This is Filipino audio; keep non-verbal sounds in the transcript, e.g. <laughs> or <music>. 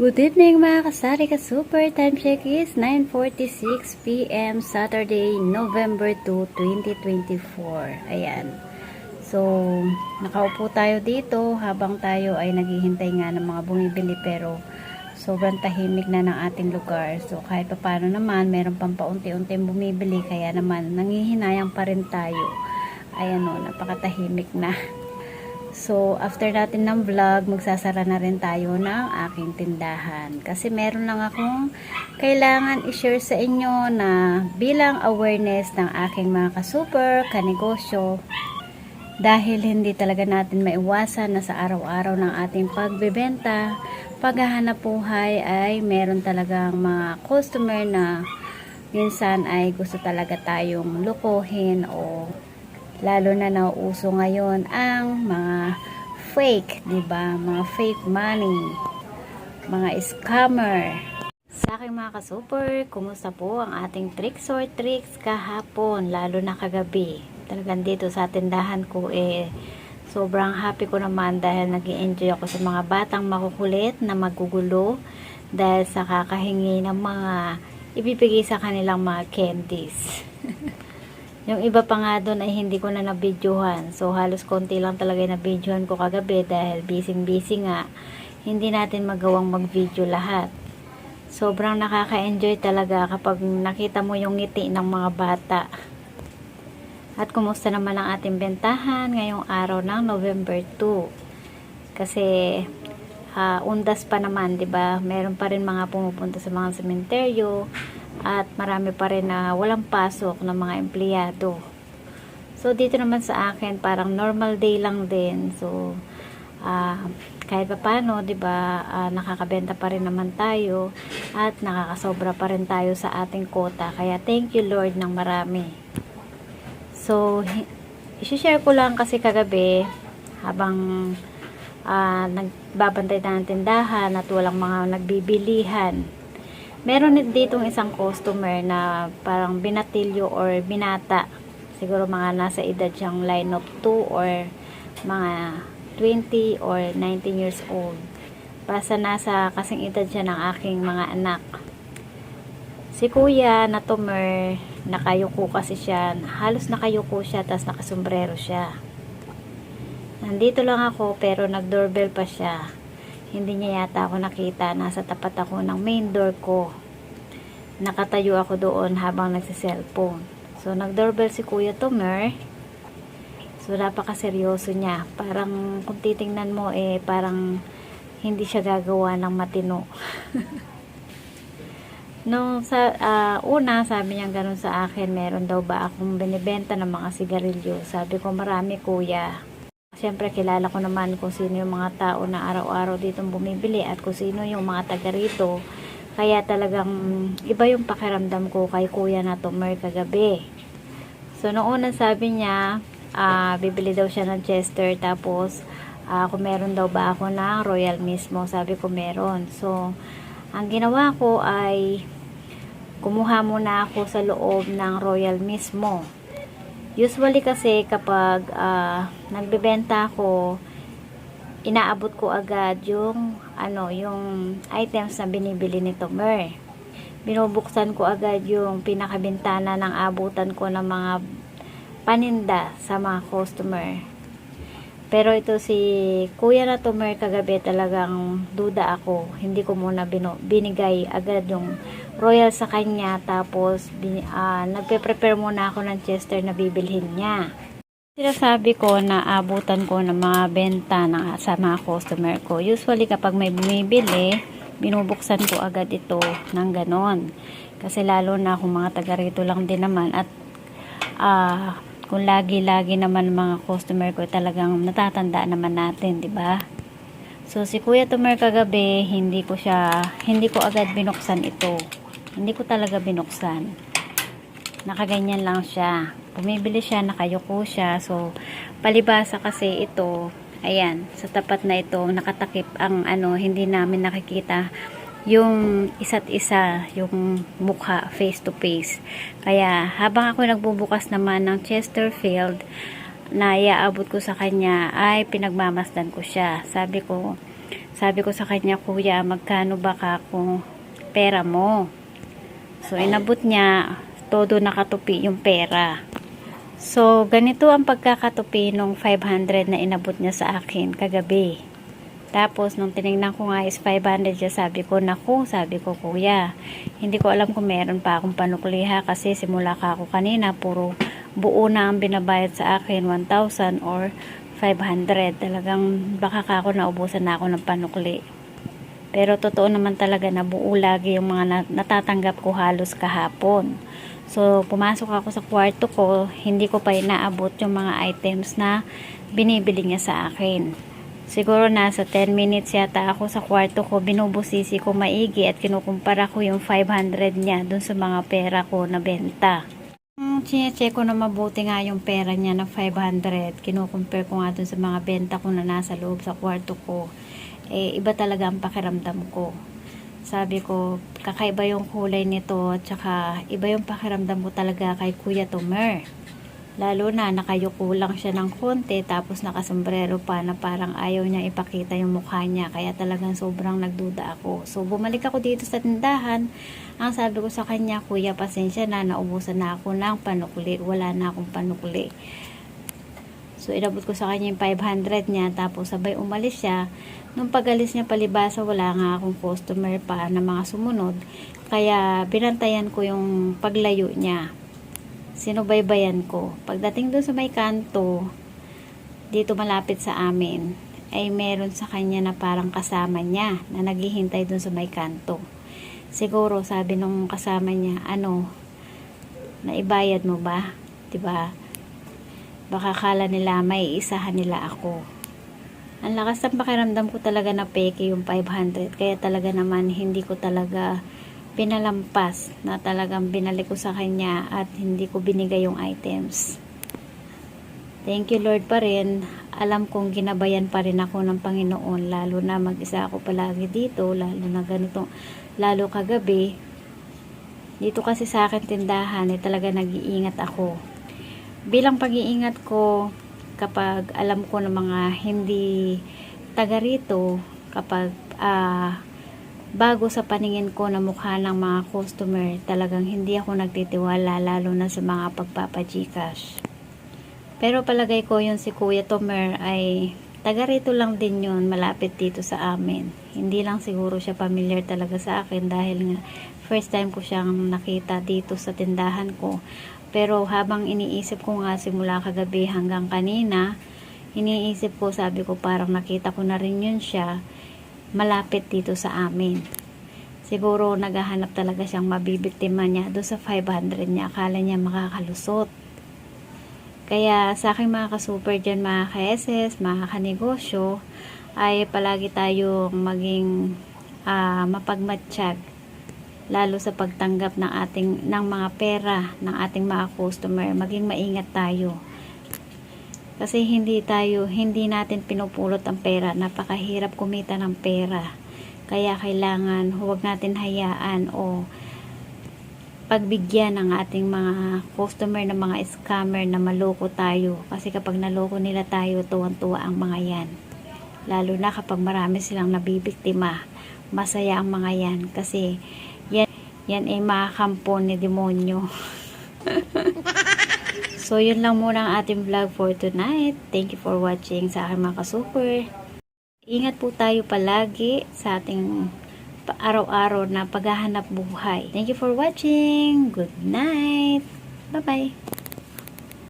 Good evening mga kasari. Ka super time check is 9.46pm Saturday, November 2, 2024 ayan. So nakaupo tayo dito habang tayo ay naghihintay nga ng mga bumibili pero sobrang tahimik na ng ating lugar. So kahit pa paano naman meron pang paunti-unting bumibili kaya naman nangihinayang pa rin tayo. Ayan o napakatahimik na So, after natin ng vlog, magsasara na rin tayo ng aking tindahan. Kasi meron lang akong kailangan i-share sa inyo na bilang awareness ng aking mga kasuper, kanegosyo. Dahil hindi talaga natin maiwasan na sa araw-araw ng ating pagbebenta, paghahanap buhay ay meron talagang mga customer na minsan ay gusto talaga tayong lukuhin o lalo na nauuso ngayon ang mga fake, 'di ba? Mga fake money, mga scammer. Sa aking mga ka-super, kumusta po ang ating tricks or tricks kahapon, lalo na kagabi. Talagang dito sa tindahan ko eh sobrang happy ko naman dahil nag enjoy ako sa mga batang makukulit na magugulo dahil sa kakahingi ng mga ibibigay sa kanilang mga candies. <laughs> Yung iba pa nga doon ay hindi ko na nabidyohan. So, halos konti lang talaga na nabidyohan ko kagabi dahil busy-busy nga. Hindi natin magawang mag-video lahat. Sobrang nakaka-enjoy talaga kapag nakita mo yung ngiti ng mga bata. At kumusta naman ang ating bentahan ngayong araw ng November 2. Kasi uh, undas pa naman, 'di ba? Meron pa rin mga pumupunta sa mga sementeryo at marami pa rin na walang pasok ng mga empleyado. So, dito naman sa akin, parang normal day lang din. So, uh, kahit pa paano, di ba, uh, nakakabenta pa rin naman tayo at nakakasobra pa rin tayo sa ating quota. Kaya, thank you Lord ng marami. So, isi-share ko lang kasi kagabi habang uh, nagbabantay tayo ng tindahan at walang mga nagbibilihan meron ditong isang customer na parang binatilyo or binata. Siguro mga nasa edad siyang line of 2 or mga 20 or 19 years old. Basta nasa kasing edad siya ng aking mga anak. Si kuya na tumer nakayuko kasi siya. Halos nakayuko siya tapos nakasombrero siya. Nandito lang ako pero nag doorbell pa siya hindi niya yata ako nakita. Nasa tapat ako ng main door ko. Nakatayo ako doon habang nagsiselfone. So nag-doorbell si Kuya Tomer. So napakaseryoso niya. Parang kung titingnan mo eh parang hindi siya gagawa ng matino. <laughs> No sa uh, una sabi niya ganun sa akin meron daw ba akong binibenta ng mga sigarilyo? Sabi ko marami kuya Siyempre, kilala ko naman kung sino yung mga tao na araw-araw dito bumibili at kung sino yung mga taga rito. Kaya talagang iba yung pakiramdam ko kay kuya na tumer kagabi. So, noong una sabi niya, uh, bibili daw siya ng Chester tapos uh, kung meron daw ba ako ng Royal mismo. Sabi ko meron. So, ang ginawa ko ay kumuha muna ako sa loob ng Royal mismo Usually kasi kapag uh, nagbebenta ako, inaabot ko agad yung ano, yung items na binibili ni Tomer. Binubuksan ko agad yung pinakabintana ng abutan ko ng mga paninda sa mga customer. Pero ito si Kuya na Tomer kagabi talagang duda ako. Hindi ko muna binigay agad yung royal sa kanya tapos uh, nagpe-prepare muna ako ng chester na bibilhin niya. Sinasabi ko na abutan ko ng mga benta ng, sa mga customer ko. Usually kapag may bumibili, binubuksan ko agad ito ng ganon. Kasi lalo na kung mga taga rito lang din naman at uh, kung lagi-lagi naman mga customer ko talagang natatanda naman natin, di ba? So si Kuya Tumer kagabi, hindi ko siya hindi ko agad binuksan ito. Hindi ko talaga binuksan. Nakaganyan lang siya. Pumibili siya, nakayuko siya. So, palibasa kasi ito, ayan, sa tapat na ito, nakatakip ang ano, hindi namin nakikita yung isa't isa, yung mukha face to face. Kaya, habang ako nagbubukas naman ng Chesterfield, na iaabot ko sa kanya, ay pinagmamasdan ko siya. Sabi ko, Sabi ko sa kanya, kuya, magkano ba ka kung pera mo? So, inabot niya, todo nakatupi yung pera. So, ganito ang pagkakatupi nung 500 na inabot niya sa akin kagabi. Tapos, nung tinignan ko nga is 500 siya, sabi ko, naku, sabi ko, kuya, hindi ko alam kung meron pa akong panukliha kasi simula ka ako kanina, puro buo na ang binabayad sa akin, 1,000 or 500. Talagang baka ka ako naubusan na ako ng panukli. Pero totoo naman talaga na buo lagi yung mga na- natatanggap ko halos kahapon. So, pumasok ako sa kwarto ko, hindi ko pa inaabot yung mga items na binibili niya sa akin. Siguro nasa 10 minutes yata ako sa kwarto ko, binubusisi ko maigi at kinukumpara ko yung 500 niya dun sa mga pera ko na benta. Hmm, check ko na mabuti nga yung pera niya na 500. Kinukumpare ko nga dun sa mga benta ko na nasa loob sa kwarto ko. Eh, iba talaga ang pakiramdam ko. Sabi ko, kakaiba yung kulay nito at saka iba yung pakiramdam ko talaga kay Kuya Tomer. Lalo na nakayuko lang siya ng konti tapos nakasombrero pa na parang ayaw niya ipakita yung mukha niya kaya talagang sobrang nagduda ako. So bumalik ako dito sa tindahan. Ang sabi ko sa kanya, kuya pasensya na naubusan na ako ng panukli. Wala na akong panukli. So inabot ko sa kanya yung 500 niya tapos sabay umalis siya. Nung pagalis niya palibasa wala nga akong customer pa na mga sumunod. Kaya binantayan ko yung paglayo niya sinubaybayan ko. Pagdating doon sa may kanto, dito malapit sa amin, ay meron sa kanya na parang kasama niya na naghihintay doon sa may kanto. Siguro sabi nung kasama niya, ano, naibayad mo ba? 'Di ba? Baka kala nila may isahan nila ako. Ang lakas ng pakiramdam ko talaga na peke yung 500. Kaya talaga naman hindi ko talaga pinalampas na talagang binalik ko sa kanya at hindi ko binigay yung items. Thank you Lord pa rin. Alam kong ginabayan pa rin ako ng Panginoon lalo na mag-isa ako palagi dito lalo na ganito lalo kagabi. Dito kasi sa akin tindahan eh talaga nag-iingat ako. Bilang pag-iingat ko kapag alam ko ng mga hindi taga rito kapag ah bago sa paningin ko na mukha ng mga customer, talagang hindi ako nagtitiwala lalo na sa mga pagpapagcash. Pero palagay ko yung si Kuya Tomer ay taga rito lang din yun, malapit dito sa amin. Hindi lang siguro siya familiar talaga sa akin dahil nga first time ko siyang nakita dito sa tindahan ko. Pero habang iniisip ko nga simula kagabi hanggang kanina, iniisip ko, sabi ko parang nakita ko na rin yun siya malapit dito sa amin. Siguro naghahanap talaga siyang mabibiktima niya doon sa 500 niya. Akala niya makakalusot. Kaya sa aking mga ka-super dyan, mga ka-SS, mga ka-negosyo, ay palagi tayong maging uh, mapagmatsyag lalo sa pagtanggap ng ating ng mga pera ng ating mga customer maging maingat tayo kasi hindi tayo, hindi natin pinupulot ang pera. Napakahirap kumita ng pera. Kaya kailangan huwag natin hayaan o pagbigyan ng ating mga customer ng mga scammer na maloko tayo. Kasi kapag naloko nila tayo, tuwan-tuwa ang mga yan. Lalo na kapag marami silang nabibiktima. Masaya ang mga yan. Kasi yan, yan ay makakampo ni demonyo. <laughs> <laughs> So, yun lang muna ang ating vlog for tonight. Thank you for watching sa aking mga ka-super. Ingat po tayo palagi sa ating araw-araw na paghahanap buhay. Thank you for watching. Good night. Bye-bye.